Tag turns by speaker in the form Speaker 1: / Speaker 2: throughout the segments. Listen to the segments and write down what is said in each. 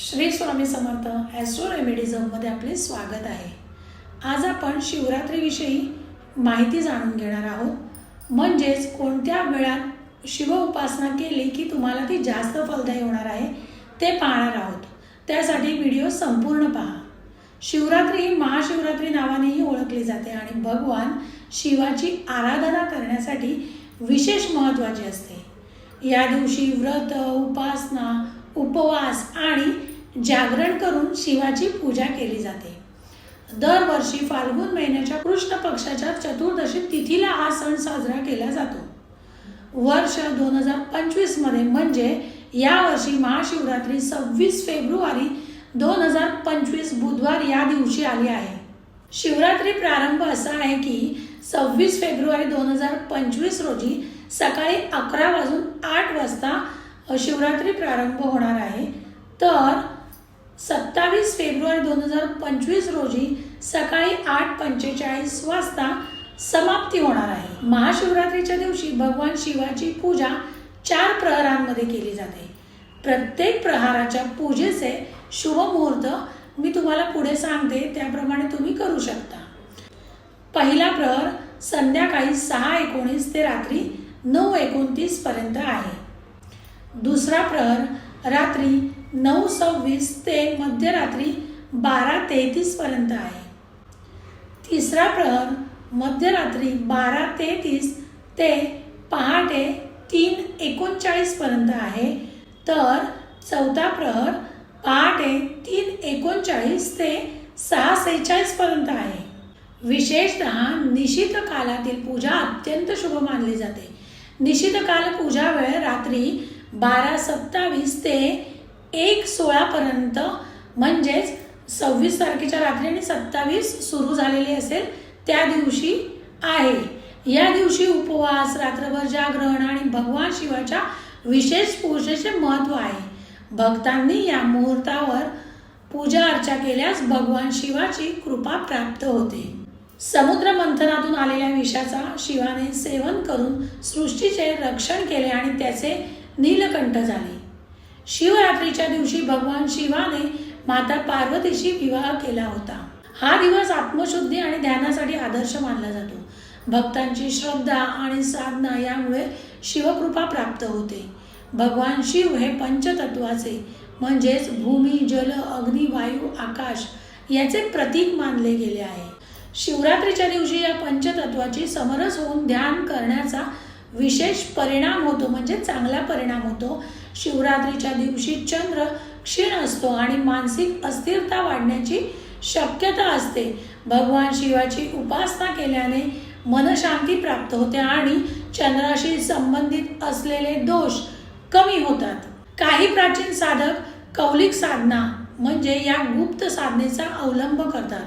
Speaker 1: Shri Swami Samarth Austro रेमेडिझममध्ये आपले स्वागत आहे. आज आपण शिवरात्रीविषयी माहिती जाणून घेणार आहोत. म्हणजेच कोणत्या वेळात शिव उपासना केली की तुम्हाला ती जास्त फलदायी होणार आहे ते पाहणार आहोत. त्यासाठी व्हिडिओ संपूर्ण पहा. शिवरात्री ही महाशिवरात्री नावानेही ओळखली जाते आणि भगवान शिवाची आराधना करण्यासाठी विशेष महत्त्वाची असते. या दिवशी व्रत उपासना उपवास आणि जागरण करून शिवाची पूजा केली जाते. दरवर्षी फाल्गुन महिन्याच्या कृष्ण पक्षाच्या चतुर्दशी तिथीला हा सण साजरा केला जातो. वर्ष दोन हजार पंचवीसमध्ये म्हणजे यावर्षी महाशिवरात्री सव्वीस फेब्रुवारी दोन हजार पंचवीस बुधवार या दिवशी आली आहे. शिवरात्री प्रारंभ असा आहे की सव्वीस फेब्रुवारी दोन हजार पंचवीस रोजी सकाळी अकरा वाजून आठ वाजता शिवरात्री प्रारंभ होणार आहे. तर सत्तावीस फेब्रुवारी दोन हजार पंचवीस रोजी सकाळी आठ पंचेचाळीस वाजता समाप्ती होणार आहे. महाशिवरात्रीच्या दिवशी भगवान शिवाची पूजा चार प्रहरांमध्ये केली जाते. प्रत्येक प्रहाराच्या पूजेचे शुभ मुहूर्त मी तुम्हाला पुढे सांगते त्याप्रमाणे तुम्ही करू शकता. पहिला प्रहर संध्याकाळी सहा एकोणीस ते रात्री नऊ एकोणतीस पर्यंत आहे. दुसरा प्रहर रात्री नऊ सव्वीस ते मध्यरात्री बारा तेहतीसपर्यंत आहे. तिसरा प्रहर मध्यरात्री बारा तेहतीस ते पहाटे तीन एकोणचाळीसपर्यंत आहे. तर चौथा प्रहर पहाटे तीन एकोणचाळीस ते सहा सेहेचाळीसपर्यंत आहे. विशेषतः निशित कालातील पूजा अत्यंत शुभ मानली जाते. निशित काल पूजा वेळ रात्री बारा सत्तावीस ते एक सोळापर्यंत म्हणजेच सव्वीस तारखेच्या रात्री आणि सत्तावीस सुरू झालेली असेल त्या दिवशी आहे. या दिवशी उपवास रात्रभर जागरण आणि भगवान शिवाच्या विशेष पूजेचे महत्त्व आहे. भक्तांनी या मुहूर्तावर पूजा अर्चा केल्यास भगवान शिवाची कृपा प्राप्त होते. समुद्र मंथनातून आलेल्या विषाचा शिवाने सेवन करून सृष्टीचे रक्षण केले आणि त्याचे नीलकंठ झाले. शिवरात्रीच्या दिवशी भगवान शिवाने माता पार्वतीशी विवाह केला होता. हा दिवस आत्मशुद्धी आणि ध्यानासाठी आदर्श मानला जातो. भक्तांची श्रद्धा आणि साधना यामुळे शिवकृपा प्राप्त होते. भगवान शिव हे पंचतत्वाचे म्हणजेच भूमी जल अग्नी वायू आकाश याचे प्रतीक मानले गेले आहे. शिवरात्रीच्या दिवशी या पंचतत्वाची समरस होऊन ध्यान करण्याचा विशेष परिणाम होतो म्हणजे चांगला परिणाम होतो. शिवरात्रीच्या दिवशी चंद्र क्षीण असतो आणि मानसिक अस्थिरता वाढण्याची शक्यता असते. भगवान शिवाची उपासना केल्याने मनशांती प्राप्त होते आणि चंद्राशी संबंधित असलेले दोष कमी होतात. काही प्राचीन साधक कौलिक साधना म्हणजे या गुप्त साधनेचा अवलंब करतात.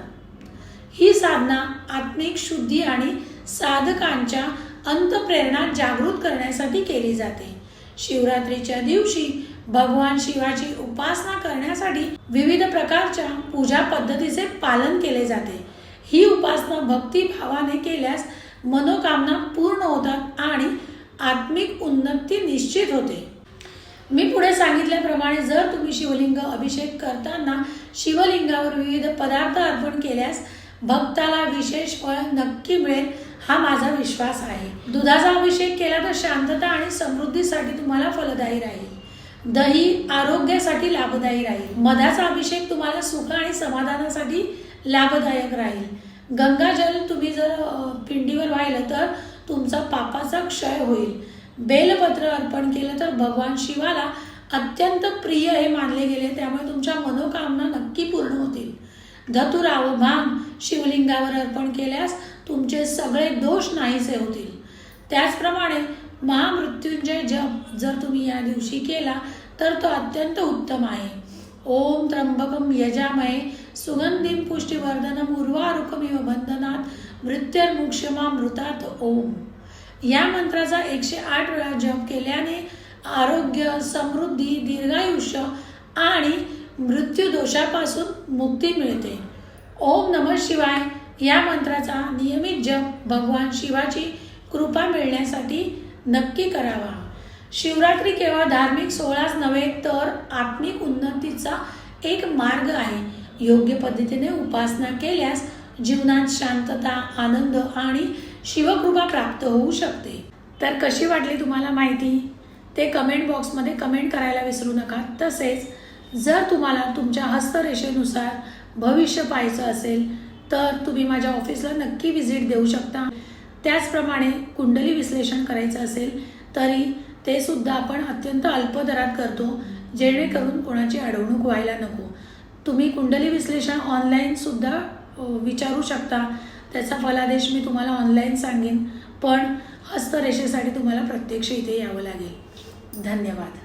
Speaker 1: ही साधना आत्मिक शुद्धी आणि साधकांच्या अंतप्रेरणा जागृत करण्यासाठी केली जाते. शिवरात्रीच्या दिवशी भगवान शिवाची उपासना करण्यासाठी विविध प्रकारच्या पूजा पद्धतीचे पालन केले जाते. ही उपासना भक्तिभावाने केल्यास मनोकामना पूर्ण होतात आणि आत्मिक उन्नती निश्चित होते. मी पुढे सांगितल्याप्रमाणे जर तुम्ही शिवलिंग अभिषेक करताना शिवलिंगावर विविध पदार्थ अर्पण केल्यास भक्ताला विशेष फळ नक्की मिळेल. हा माझा विश्वास आहे. दुधाचा अभिषेक केला तर शांतता आणि समृद्धीसाठी तुम्हाला फलदायी राहील. दही आरोग्यासाठी लाभदायी राहील. मधाचा अभिषेक तुम्हाला सुख आणि समाधानासाठी लाभदायक राहील. गंगाजल तुम्ही जर पिंडीवर वाहिलं तर तुमचा पापाचा क्षय होईल. बेलपत्र अर्पण केलं तर भगवान शिवाला अत्यंत प्रिय हे मानले गेले. त्यामुळे तुमच्या मनोकामना नक्की पूर्ण होतील. धतुराव भांग शिवलिंगावर अर्पण केल्यास तुमचे सगळे दोष नाहीसे होतील. त्याचप्रमाणे महामृत्युंजय जप जर तुम्ही या दिवशी केला तर तो अत्यंत उत्तम आहे. ओम त्र्यंबकम यजामये सुगंधीम पुष्टिवर्धनम उर्वारुकमिव बंधनात मृत्युर्मुक्षमा मृतात ओम. या मंत्राचा एकशे आठ वेळा जप केल्याने आरोग्य समृद्धी दीर्घायुष्य आणि मृत्यू दोषापासून मुक्ती मिळते. ओम नम शिवाय. या मंत्राचा नियमित जप भगवान शिवाची कृपा मिळण्यासाठी नक्की करावा. शिवरात्री केवळ धार्मिक सोहळाच नव्हे तर आत्मिक उन्नतीचा एक मार्ग आहे. योग्य पद्धतीने उपासना केल्यास जीवनात शांतता आनंद आणि शिवकृपा प्राप्त होऊ शकते. तर कशी वाटली तुम्हाला माहिती? ते कमेंट बॉक्समध्ये कमेंट करायला विसरू नका. तसेच जर तुम्हाला तुमच्या हस्तरेषेनुसार भविष्य पाहायचं असेल तर तुम्ही माझ्या ऑफिसला नक्की व्हिजिट देऊ शकता. त्याचप्रमाणे कुंडली विश्लेषण करायचं असेल तरी ते सुद्धा आपण अत्यंत अल्प दरात करतो जेणेकरून कोणाची अडवणूक व्हायला नको. तुम्ही कुंडली विश्लेषण ऑनलाईनसुद्धा विचारू शकता. त्याचा फलादेश मी तुम्हाला ऑनलाईन सांगेन पण हस्तरेषेसाठी तुम्हाला प्रत्यक्ष इथे यावं लागेल. धन्यवाद.